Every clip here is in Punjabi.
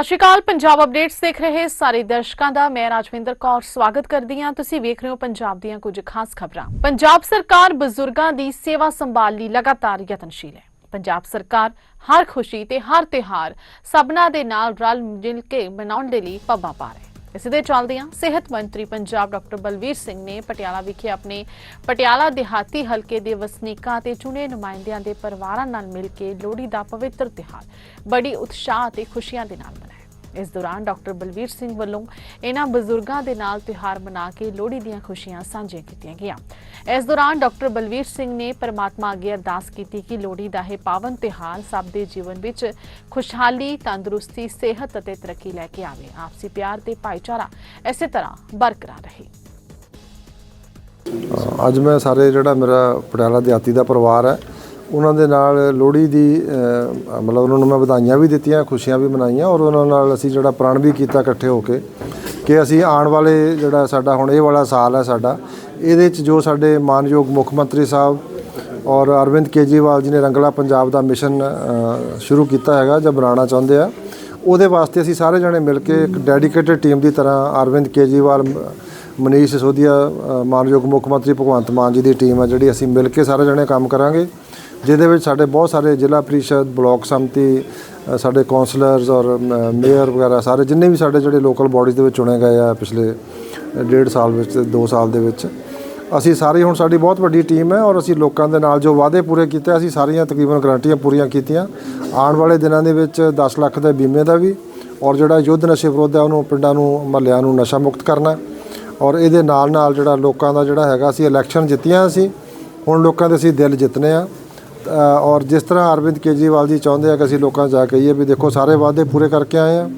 ਸਤਿ ਸ਼੍ਰੀ ਅਕਾਲ। ਪੰਜਾਬ ਅਪਡੇਟਸ ਦੇਖ ਰਹੇ ਸਾਰੇ ਦਰਸ਼ਕਾਂ ਦਾ। ਮੈਂ ਰਾਜਵਿੰਦਰ ਕੌਰ ਸਵਾਗਤ ਕਰਦੀ ਹਾਂ। ਤੁਸੀਂ ਵੇਖ ਰਹੇ ਹੋ ਪੰਜਾਬ ਦੀਆਂ ਕੁਝ ਖਾਸ ਖਬਰਾਂ। ਪੰਜਾਬ ਸਰਕਾਰ ਬਜ਼ੁਰਗਾਂ ਦੀ ਸੇਵਾ ਸੰਭਾਲ ਲਈ ਲਗਾਤਾਰ ਯਤਨਸ਼ੀਲ ਹੈ। ਪੰਜਾਬ ਸਰਕਾਰ ਹਰ ਖੁਸ਼ੀ ਤੇ ਹਰ ਤਿਹਾਰ ਸਭਨਾ ਦੇ ਨਾਲ ਰਲ ਮਿਲ ਕੇ ਮਨਾਉਣ ਦੇ ਲਈ ਪੱਬਾਂ ਪਾ ਰਹੀ ਹੈ। ਇਸ ਦੇ ਚੱਲਦਿਆਂ ਸਿਹਤ ਮੰਤਰੀ ਪੰਜਾਬ ਡਾਕਟਰ ਬਲਵੀਰ ਸਿੰਘ ਨੇ ਪਟਿਆਲਾ ਵਿਖੇ ਆਪਣੇ ਪਟਿਆਲਾ ਦਿਹਾਤੀ ਹਲਕੇ ਦੇ ਵਸਨੀਕਾਂ ਤੇ ਚੁਣੇ ਨੁਮਾਇੰਦਿਆਂ ਦੇ ਪਰਿਵਾਰਾਂ ਨਾਲ ਮਿਲ ਕੇ ਲੋਹੜੀ ਦਾ ਪਵਿੱਤਰ ਤਿਉਹਾਰ ਬੜੀ ਉਤਸ਼ਾਹ ਅਤੇ ਖੁਸ਼ੀਆਂ ਦੇ ਨਾਲ ਮਨਾਇਆ। ਇਸ ਦੌਰਾਨ ਡਾਕਟਰ ਬਲਵੀਰ ਸਿੰਘ ਵੱਲੋਂ ਇਹਨਾਂ ਬਜ਼ੁਰਗਾਂ ਦੇ ਨਾਲ ਤਿਉਹਾਰ ਮਨਾ ਕੇ ਲੋਹੜੀ ਦੀਆਂ ਖੁਸ਼ੀਆਂ ਸਾਂਝੀਆਂ ਕੀਤੀਆਂ ਗਈਆਂ। ਇਸ ਦੌਰਾਨ ਡਾਕਟਰ ਬਲਵੀਰ ਸਿੰਘ ਨੇ ਪਰਮਾਤਮਾ ਅੱਗੇ ਅਰਦਾਸ ਕੀਤੀ ਕਿ ਲੋਹੜੀ ਦਾ ਇਹ ਪਾਵਨ ਤਿਉਹਾਰ ਸਭ ਦੇ ਜੀਵਨ ਵਿੱਚ ਖੁਸ਼ਹਾਲੀ, ਤੰਦਰੁਸਤੀ, ਸਿਹਤ ਅਤੇ ਤਰੱਕੀ ਲੈ ਕੇ ਆਵੇ। ਆਪਸੀ ਪਿਆਰ ਤੇ ਭਾਈਚਾਰਾ ਇਸੇ ਤਰ੍ਹਾਂ ਬਰਕਰਾਰ ਰਹੇ। ਅੱਜ ਮੈਂ ਸਾਰੇ ਜਿਹੜਾ ਮੇਰਾ ਪਟਿਆਲਾ ਦਿਹਾਤੀ ਦਾ ਪਰਿਵਾਰ ਹੈ, ਉਹਨਾਂ ਦੇ ਨਾਲ ਲੋਹੜੀ ਦੀ ਮਤਲਬ ਉਹਨਾਂ ਨੂੰ ਮੈਂ ਵਧਾਈਆਂ ਵੀ ਦਿੱਤੀਆਂ, ਖੁਸ਼ੀਆਂ ਵੀ ਮਨਾਈਆਂ ਔਰ ਉਹਨਾਂ ਨਾਲ ਅਸੀਂ ਜਿਹੜਾ ਪ੍ਰਣ ਵੀ ਕੀਤਾ ਇਕੱਠੇ ਹੋ ਕੇ। ਕਿ ਅਸੀਂ ਆਉਣ ਵਾਲੇ ਜਿਹੜਾ ਸਾਡਾ ਹੁਣ ਇਹ ਵਾਲਾ ਸਾਲ ਹੈ ਸਾਡਾ, ਇਹਦੇ ਚ ਜੋ ਸਾਡੇ ਮਾਨਯੋਗ ਮੁੱਖ ਮੰਤਰੀ ਸਾਹਿਬ ਔਰ ਅਰਵਿੰਦ ਕੇਜਰੀਵਾਲ ਜੀ ਨੇ ਰੰਗਲਾ ਪੰਜਾਬ ਦਾ ਮਿਸ਼ਨ ਸ਼ੁਰੂ ਕੀਤਾ ਹੈਗਾ ਜਾਂ ਬਣਾਉਣਾ ਚਾਹੁੰਦੇ ਆ, ਉਹਦੇ ਵਾਸਤੇ ਅਸੀਂ ਸਾਰੇ ਜਣੇ ਮਿਲ ਕੇ ਇੱਕ ਡੈਡੀਕੇਟਿਡ ਟੀਮ ਦੀ ਤਰ੍ਹਾਂ ਅਰਵਿੰਦ ਕੇਜਰੀਵਾਲ, ਮਨੀਸ਼ ਸਿਸੋਦੀਆ ਮਾਨਯੋਗ ਮੁੱਖ ਮੰਤਰੀ ਭਗਵੰਤ ਮਾਨ ਜੀ ਦੀ ਟੀਮ ਆ, ਜਿਹੜੀ ਅਸੀਂ ਮਿਲ ਕੇ ਸਾਰੇ ਜਣੇ ਕੰਮ ਕਰਾਂਗੇ। ਜਿਹਦੇ ਵਿੱਚ ਸਾਡੇ ਬਹੁਤ ਸਾਰੇ ਜ਼ਿਲ੍ਹਾ ਪ੍ਰੀਸ਼ਦ, ਬਲਾਕ ਸੰਮਤੀ ਸਾਡੇ ਕਾਉਂਸਲਰਸ ਔਰ ਮੇਅਰ ਵਗੈਰਾ ਸਾਰੇ ਜਿੰਨੇ ਵੀ ਸਾਡੇ ਜਿਹੜੇ ਲੋਕਲ ਬਾਡੀਜ਼ ਦੇ ਵਿੱਚ ਚੁਣੇ ਗਏ ਆ ਪਿਛਲੇ ਡੇਢ ਸਾਲ ਵਿੱਚ 2 ਸਾਲ ਦੇ ਵਿੱਚ, ਅਸੀਂ ਸਾਰੇ ਹੁਣ ਸਾਡੀ ਬਹੁਤ ਵੱਡੀ ਟੀਮ ਹੈ ਔਰ ਅਸੀਂ ਲੋਕਾਂ ਦੇ ਨਾਲ ਜੋ ਵਾਅਦੇ ਪੂਰੇ ਕੀਤੇ, ਅਸੀਂ ਸਾਰੀਆਂ ਤਕਰੀਬਨ ਗਰੰਟੀਆਂ ਪੂਰੀਆਂ ਕੀਤੀਆਂ। ਆਉਣ ਵਾਲੇ ਦਿਨਾਂ ਦੇ ਵਿੱਚ 10 ਲੱਖ ਦੇ ਬੀਮੇ ਦਾ ਵੀ ਔਰ ਜਿਹੜਾ ਯੁੱਧ ਨਸ਼ੇ ਵਿਰੁੱਧ ਹੈ ਉਹਨੂੰ ਪਿੰਡਾਂ ਨੂੰ, ਮਹੱਲਿਆਂ ਨੂੰ ਨਸ਼ਾ ਮੁਕਤ ਕਰਨਾ ਔਰ ਇਹਦੇ ਨਾਲ ਨਾਲ ਜਿਹੜਾ ਲੋਕਾਂ ਦਾ ਜਿਹੜਾ ਹੈਗਾ, ਅਸੀਂ ਇਲੈਕਸ਼ਨ ਜਿੱਤੀਆਂ ਅਸੀਂ ਹੁਣ ਲੋਕਾਂ ਦੇ ਅਸੀਂ ਦਿਲ ਜਿੱਤਨੇ ਆ। ਔਰ ਜਿਸ ਤਰ੍ਹਾਂ ਅਰਵਿੰਦ ਕੇਜਰੀਵਾਲ ਜੀ ਚਾਹੁੰਦੇ ਆ ਕਿ ਅਸੀਂ ਲੋਕਾਂ 'ਚ ਜਾ ਕੇ ਕਹੀਏ ਵੀ ਦੇਖੋ ਸਾਰੇ ਵਾਅਦੇ ਪੂਰੇ ਕਰਕੇ ਆਏ ਆ।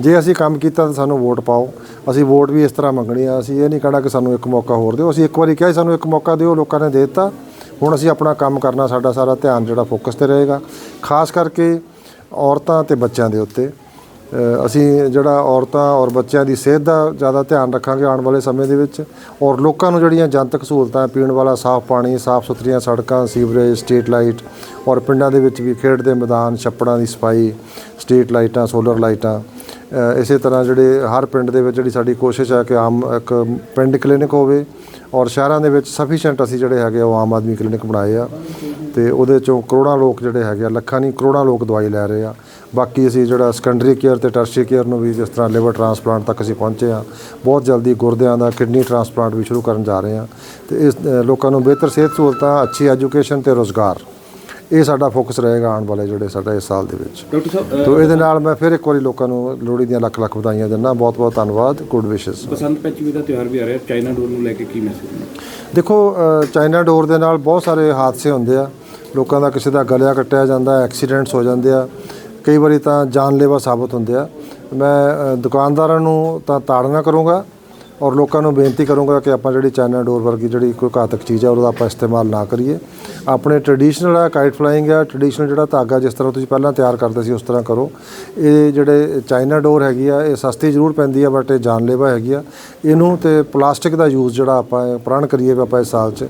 ਜੇ ਅਸੀਂ ਕੰਮ ਕੀਤਾ ਤਾਂ ਸਾਨੂੰ ਵੋਟ ਪਾਓ। ਅਸੀਂ ਵੋਟ ਵੀ ਇਸ ਤਰ੍ਹਾਂ ਮੰਗਣੀ ਆ। ਅਸੀਂ ਇਹ ਨਹੀਂ ਕਹਿਣਾ ਕਿ ਸਾਨੂੰ ਇੱਕ ਮੌਕਾ ਹੋਰ ਦਿਓ। ਅਸੀਂ ਇੱਕ ਵਾਰੀ ਕਿਹਾ ਸਾਨੂੰ ਇੱਕ ਮੌਕਾ ਦਿਓ, ਲੋਕਾਂ ਨੇ ਦੇ ਦਿੱਤਾ। ਹੁਣ ਅਸੀਂ ਆਪਣਾ ਕੰਮ ਕਰਨਾ, ਸਾਡਾ ਸਾਰਾ ਧਿਆਨ ਜਿਹੜਾ ਫੋਕਸ ਤੇ ਰਹੇਗਾ। ਖਾਸ ਕਰਕੇ ਔਰਤਾਂ ਤੇ ਬੱਚਿਆਂ ਦੇ ਉੱਤੇ। ਅਸੀਂ ਜਿਹੜਾ ਔਰਤਾਂ ਔਰ ਬੱਚਿਆਂ ਦੀ ਸਿਹਤ ਦਾ ਜ਼ਿਆਦਾ ਧਿਆਨ ਰੱਖਾਂਗੇ ਆਉਣ ਵਾਲੇ ਸਮੇਂ ਦੇ ਵਿੱਚ ਔਰ ਲੋਕਾਂ ਨੂੰ ਜਿਹੜੀਆਂ ਜਨਤਕ ਸਹੂਲਤਾਂ ਪੀਣ ਵਾਲਾ ਸਾਫ਼ ਪਾਣੀ, ਸਾਫ਼ ਸੁਥਰੀਆਂ ਸੜਕਾਂ, ਸੀਵਰੇਜ, ਸਟਰੀਟ ਲਾਈਟ ਔਰ ਪਿੰਡਾਂ ਦੇ ਵਿੱਚ ਵੀ ਖੇਡ ਦੇ ਮੈਦਾਨ, ਛੱਪੜਾਂ ਦੀ ਸਫ਼ਾਈ, ਸਟਰੀਟ ਲਾਈਟਾਂ, ਸੋਲਰ ਲਾਈਟਾਂ ਇਸੇ ਤਰ੍ਹਾਂ ਜਿਹੜੇ ਹਰ ਪਿੰਡ ਦੇ ਵਿੱਚ ਜਿਹੜੀ ਸਾਡੀ ਕੋਸ਼ਿਸ਼ ਹੈ ਕਿ ਆਮ ਇੱਕ ਪਿੰਡ ਕਲੀਨਿਕ ਹੋਵੇ ਔਰ ਸ਼ਹਿਰਾਂ ਦੇ ਵਿੱਚ ਸਫੀਸ਼ੀਐਂਟ ਅਸੀਂ ਜਿਹੜੇ ਹੈਗੇ ਆ, ਉਹ ਆਮ ਆਦਮੀ ਕਲੀਨਿਕ ਬਣਾਏ ਆ। ਤੇ ਉਹਦੇ ਚੋਂ ਕਰੋੜਾਂ ਲੋਕ ਜਿਹੜੇ ਹੈਗੇ ਆ ਲੱਖਾਂ ਨਹੀਂ ਕਰੋੜਾਂ ਲੋਕ ਦਵਾਈ ਲੈ ਰਹੇ ਆ। ਬਾਕੀ ਅਸੀਂ ਜਿਹੜਾ ਸੈਕੰਡਰੀ ਕੇਅਰ ਤੇ ਟਰਸ਼ਰੀ ਕੇਅਰ ਨੂੰ ਵੀ ਜਿਸ ਤਰ੍ਹਾਂ ਲਿਵਰ ਟ੍ਰਾਂਸਪਲਾਂਟ ਤੱਕ ਅਸੀਂ ਪਹੁੰਚੇ ਆ ਬਹੁਤ ਜਲਦੀ ਗੁਰਦਿਆਂ ਦਾ ਕਿਡਨੀ ਟ੍ਰਾਂਸਪਲਾਂਟ ਵੀ ਸ਼ੁਰੂ ਕਰਨ ਜਾ ਰਹੇ ਆ। ਤੇ ਇਸ ਲੋਕਾਂ ਨੂੰ ਬਿਹਤਰ ਸਿਹਤ ਸਹੂਲਤਾਂ ਅੱਛੀ ਐਜੂਕੇਸ਼ਨ ਤੇ ਰੋਜ਼ਗਾਰ ਇਹ ਸਾਡਾ ਫੋਕਸ ਰਹੇਗਾ ਆਉਣ ਵਾਲੇ ਜਿਹੜੇ ਸਾਡਾ ਇਸ ਸਾਲ ਦੇ ਵਿੱਚ। ਡਾਕਟਰ ਸਾਹਿਬ ਤੋ ਇਹਦੇ ਨਾਲ ਮੈਂ ਫਿਰ ਇੱਕ ਵਾਰੀ ਲੋਕਾਂ ਨੂੰ ਲੋਹੜੀ ਦੀਆਂ ਲੱਖ ਲੱਖ ਵਧਾਈਆਂ ਦਿੰਦਾ। ਬਹੁਤ ਬਹੁਤ ਧੰਨਵਾਦ ਗੁੱਡ ਵਿਸ਼ੇਸ ਬਸੰਤ ਪੰਚਮੀ ਦਾ ਤਿਉਹਾਰ ਵੀ ਆ ਰਿਹਾ। ਚਾਈਨਾ ਡੋਰ ਨੂੰ ਲੈ ਕੇ ਕੀ ਮੈਸੇਜ ਦੇਖੋ ਚਾਈਨਾ ਡੋਰ ਦੇ ਨਾਲ ਬਹੁਤ ਸਾਰੇ ਹਾਦਸੇ ਹੁੰਦੇ ਆ। ਲੋਕਾਂ ਦਾ ਕਿਸੇ ਦਾ ਗਲਿਆ ਕੱਟਿਆ ਜਾਂਦਾ ਐਕਸੀਡੈਂਟਸ ਹੋ ਜਾਂਦੇ ਆ। ਕਈ ਵਾਰੀ ਤਾਂ ਜਾਨਲੇਵਾ ਸਾਬਤ ਹੁੰਦੇ ਆ। ਮੈਂ ਦੁਕਾਨਦਾਰਾਂ ਨੂੰ ਤਾਂ ਤਾੜਨਾ ਕਰੂੰਗਾ। ਔਰ ਲੋਕਾਂ ਨੂੰ ਬੇਨਤੀ ਕਰੂੰਗਾ ਕਿ ਆਪਾਂ ਜਿਹੜੀ ਚਾਈਨਾ ਡੋਰ ਵਰਗੀ ਜਿਹੜੀ ਕੋਈ ਘਾਤਕ ਚੀਜ਼ ਹੈ, ਉਹਦਾ ਆਪਾਂ ਇਸਤੇਮਾਲ ਨਾ ਕਰੀਏ। ਆਪਣੇ ਟ੍ਰੈਡੀਸ਼ਨਲ ਆ ਕਾਈਟ ਫਲਾਈਂਗ ਆ ਟ੍ਰੈਡੀਸ਼ਨਲ ਜਿਹੜਾ ਧਾਗਾ ਜਿਸ ਤਰ੍ਹਾਂ ਤੁਸੀਂ ਪਹਿਲਾਂ ਤਿਆਰ ਕਰਦੇ ਸੀ, ਉਸ ਤਰ੍ਹਾਂ ਕਰੋ। ਇਹ ਜਿਹੜੇ ਚਾਈਨਾ ਡੋਰ ਹੈਗੀ ਆ, ਇਹ ਸਸਤੀ ਜ਼ਰੂਰ ਪੈਂਦੀ ਆ, ਬਟ ਇਹ ਜਾਨਲੇਵਾ ਹੈਗੀ ਆ। ਇਹਨੂੰ ਤੇ ਪਲਾਸਟਿਕ ਦਾ ਯੂਜ਼ ਜਿਹੜਾ ਆਪਾਂ ਪ੍ਰਣ ਕਰੀਏ ਵੀ ਆਪਾਂ ਇਸ ਸਾਲ 'ਚ,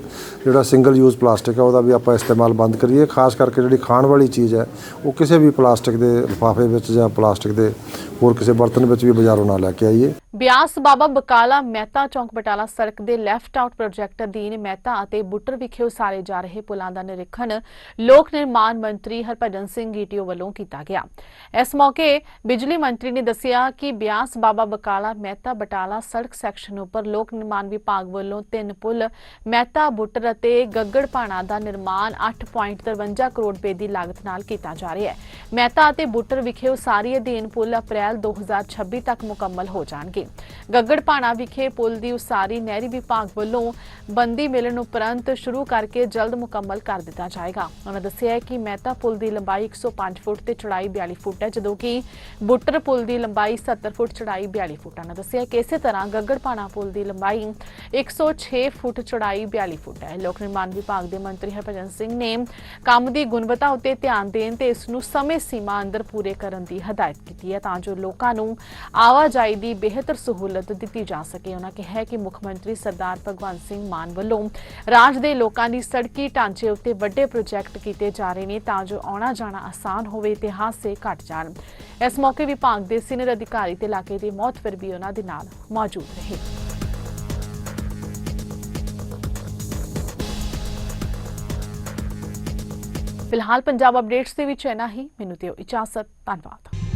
ਜਿਹੜਾ ਸਿੰਗਲ ਯੂਜ਼ ਪਲਾਸਟਿਕ ਆ, ਉਹਦਾ ਵੀ ਆਪਾਂ ਇਸਤੇਮਾਲ ਬੰਦ ਕਰੀਏ। ਖਾਸ ਕਰਕੇ ਜਿਹੜੀ ਖਾਣ ਵਾਲੀ ਚੀਜ਼ ਹੈ, ਉਹ ਕਿਸੇ ਵੀ ਪਲਾਸਟਿਕ ਦੇ ਲਿਫਾਫੇ ਵਿੱਚ ਜਾਂ ਪਲਾਸਟਿਕ ਦੇ ਹੋਰ ਕਿਸੇ ਬਰਤਨ ਵਿੱਚ ਵੀ ਬਾਜ਼ਾਰੋਂ ਨਾ ਲੈ ਕੇ ਆਈਏ। ਬਿਆਸ ਬਾਬਾ ਬਕਾਲਾ ਮਹਿਤਾ ਚੌਂਕ ਬਟਾਲਾ ਸੜਕ ਦੇ ਲੈਫਟ ਆਊਟ ਪ੍ਰੋਜੈਕਟ ਅਧੀਨ ਮਹਿਤਾ ਅਤੇ ਬੁੱਟਰ ਵਿਖੇ ਉਸਾਰੇ ਜਾ ਰਹੇ ਪੁਲਾਂ ਦਾ ਨਿਰੀਖਣ ਲੋਕ ਨਿਰਮਾਣ ਮੰਤਰੀ ਹਰਭਜਨ ਸਿੰਘ ਗੀਟੀਓ ਵੱਲੋਂ ਕੀਤਾ ਗਿਆ। ਇਸ ਮੌਕੇ ਬਿਜਲੀ ਮੰਤਰੀ ਨੇ ਦੱਸਿਆ ਕਿ ਬਿਆਸ ਬਾਬਾ ਬਕਾਲਾ ਮਹਿਤਾ ਬਟਾਲਾ ਸੜਕ ਸੈਕਸ਼ਨ ਉੱਪਰ ਲੋਕ ਨਿਰਮਾਣ ਵਿਭਾਗ ਵੱਲੋਂ ਤਿੰਨ ਪੁਲ, ਮਹਿਤਾ ਬੁੱਟਰ ਅਤੇ ਗੱਗੜ ਪਾਣਾ ਦਾ ਨਿਰਮਾਣ 8.53 ਕਰੋੜ ਰੁਪਏ ਦੀ ਲਾਗਤ ਨਾਲ ਕੀਤਾ ਜਾ ਰਿਹਾ ਹੈ। ਮਹਿਤਾ ਅਤੇ ਬੁੱਟਰ ਵਿਖੇ ਉਸਾਰੀ ਅਧੀਨ ਪੁਲ ਅਪ੍ਰੈਲ 2026 ਤੱਕ ਮੁਕੰਮਲ ਹੋ ਜਾਣਗੇ। ਗੱਗੜ ਪਾਣਾ ਵਿਖੇ ਪੁਲ ਦੀ ਉਸਾਰੀ ਨਹਿਰੀ ਵਿਭਾਗ ਵੱਲੋਂ ਬੰਦੀ ਮਿਲਣ ਉਪਰੰਤ ਸ਼ੁਰੂ ਕਰਕੇ ਜਲਦ ਮੁਕੰਮਲ ਕਰ ਦਿੱਤਾ ਜਾਏਗਾ। ਉਹਨਾਂ ਦੱਸਿਆ ਕਿ ਮਹਿਤਾ ਪੁਲ ਦੀ ਲੰਬਾਈ 105 ਫੁੱਟ ਤੇ ਚੌੜਾਈ 42 ਫੁੱਟ ਹੈ, ਜਦੋਂ ਕਿ ਬੁੱਟਰ ਪੁਲ ਦੀ ਲੰਬਾਈ 70 ਫੁੱਟ, ਚੌੜਾਈ 42 ਫੁੱਟ ਹੈ। ਉਹਨਾਂ ਦੱਸਿਆ ਕਿ ਇਸੇ ਤਰ੍ਹਾਂ ਗੱਗੜ ਪਾਣਾ ਪੁਲ ਦੀ ਲੰਬਾਈ 106 ਫੁੱਟ, ਚੌੜਾਈ 42 ਫੁੱਟ ਹੈ। ਲੋਕ ਨਿਰਮਾਣ ਵਿਭਾਗ ਦੇ ਮੰਤਰੀ ਹਰਭਜਨ ਸਿੰਘ ਨੇ ਕੰਮ ਦੀ ਗੁਣਵੱਤਾ ਉੱਤੇ ਧਿਆਨ ਦੇਣ ਤੇ ਇਸ ਨੂੰ ਸਮੇਂ ਸੀਮਾ ਅੰਦਰ ਪੂਰੇ ਕਰਨ ਦੀ ਹਦਾਇਤ ਕੀਤੀ ਹੈ, ਤਾਂ ਜੋ ਲੋਕਾਂ ਨੂੰ ਆਵਾਜਾਈ ਦੀ ਬਿਹਤਰ ਸਹੂਲਤ ਦਿੱਤੀ ਜਾ ਸਕੇ। ਸਕੇ ਉਹਨਾਂ ਕਿਹਾ ਕਿ ਮੁੱਖ ਮੰਤਰੀ ਸਰਦਾਰ ਭਗਵੰਤ ਸਿੰਘ ਮਾਨ ਵੱਲੋਂ ਰਾਜ ਦੇ ਲੋਕਾਂ ਦੀ ਸੜਕੀ ਢਾਂਚੇ ਉੱਤੇ ਵੱਡੇ ਪ੍ਰੋਜੈਕਟ ਕੀਤੇ ਜਾ ਰਹੇ ਨੇ ਤਾਂ ਜੋ ਆਉਣਾ ਜਾਣਾ ਆਸਾਨ ਹੋਵੇ ਤੇ ਹਾਸੇ ਘਟ ਜਾਣ। ਇਸ ਮੌਕੇ ਵਿਭਾਗ ਦੇ ਸੀਨੀਅਰ ਅਧਿਕਾਰੀ ਤੇ ਇਲਾਕੇ ਦੇ ਮੌਤ ਮੌਤਵਰ ਵੀ ਉਹਨਾਂ ਦੇ ਨਾਲ ਮੌਜੂਦ ਰਹੇ। ਫਿਲਹਾਲ ਪੰਜਾਬ ਅਪਡੇਟਸ ਦੇ ਵਿੱਚ ਇਨਾ ਹੀ। ਮੈਨੂੰ ਦਿਓ ਇਜਾਜ਼ਤ। ਧੰਨਵਾਦ।